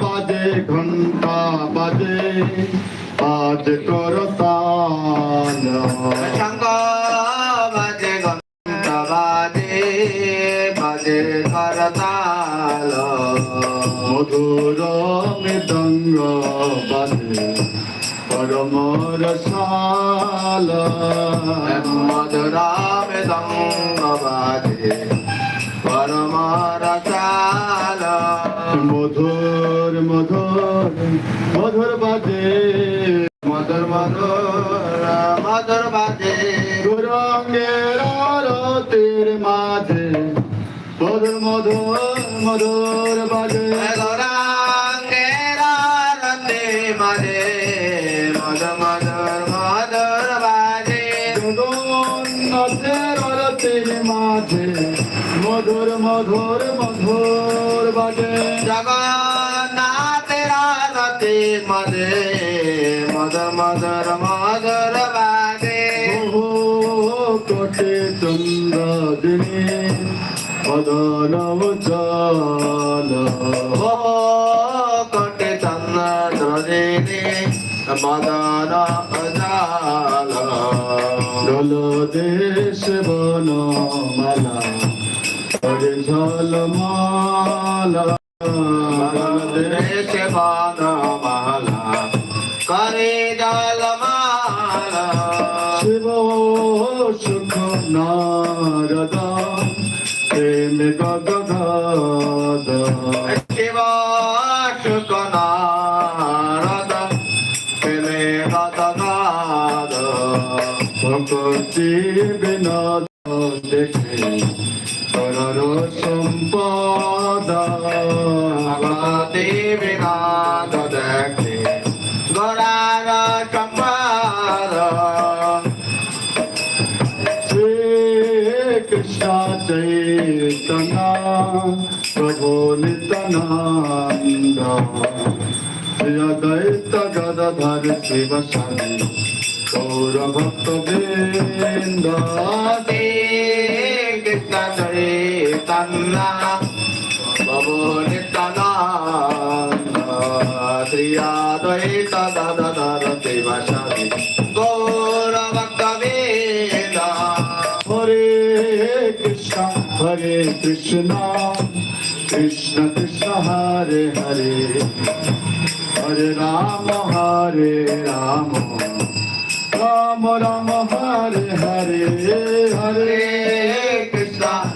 বাজে ঘণ্টা বাজে আজ করতাল শঙ্খ বাজে ঘন্ট বাজে বাজে করতাল মধুর মৃদঙ্গ বাজে পরম রসাল মধুরাম দঙ্গ বাজে পরম রসাল মধুর মধুর মধুর বাজে। মধুর মধুর মধুর বাজে। গৌরঙ্গের আরতির মাঝে। মধুর মধুর মধুর বাজে। আরতির মাঝে মধুর মধুর মধুর বাজে। জগন্নাথের আরতি মধে মধুর মধুর মধুর বাজে। কোটি চন্দ্র দিনে মদন উজ্জ্বল। ও কোটি চন্দ্র দিনে মদন জাল জল দেশ বন মালা হরে ঝল মালা দেশে বনমালা, করে জলমালা। শিব সুখ নারদ, প্রেম গগধ করর সম্পদ ভগবতী বিনাদ দেখে গোড়ার সম্পাদ শ্রী কৃষ্ণ চৈতন্য প্রভু নিত্যানন্দ শ্রী অদ্বৈত গদাধর শিব স্বামী গৌর ভক্ত বৃন্দ ভগবতী প্রভু নিত্যানন্দ শ্রী অদ্বৈত দাদাধর শিবসারি গৌর ভক্তবৃন্দ হরে কৃষ্ণ হরে কৃষ্ণ কৃষ্ণ কৃষ্ণ, হরে হরে। হরে রাম হরে রাম। রাম রাম, হরে হরে। হরে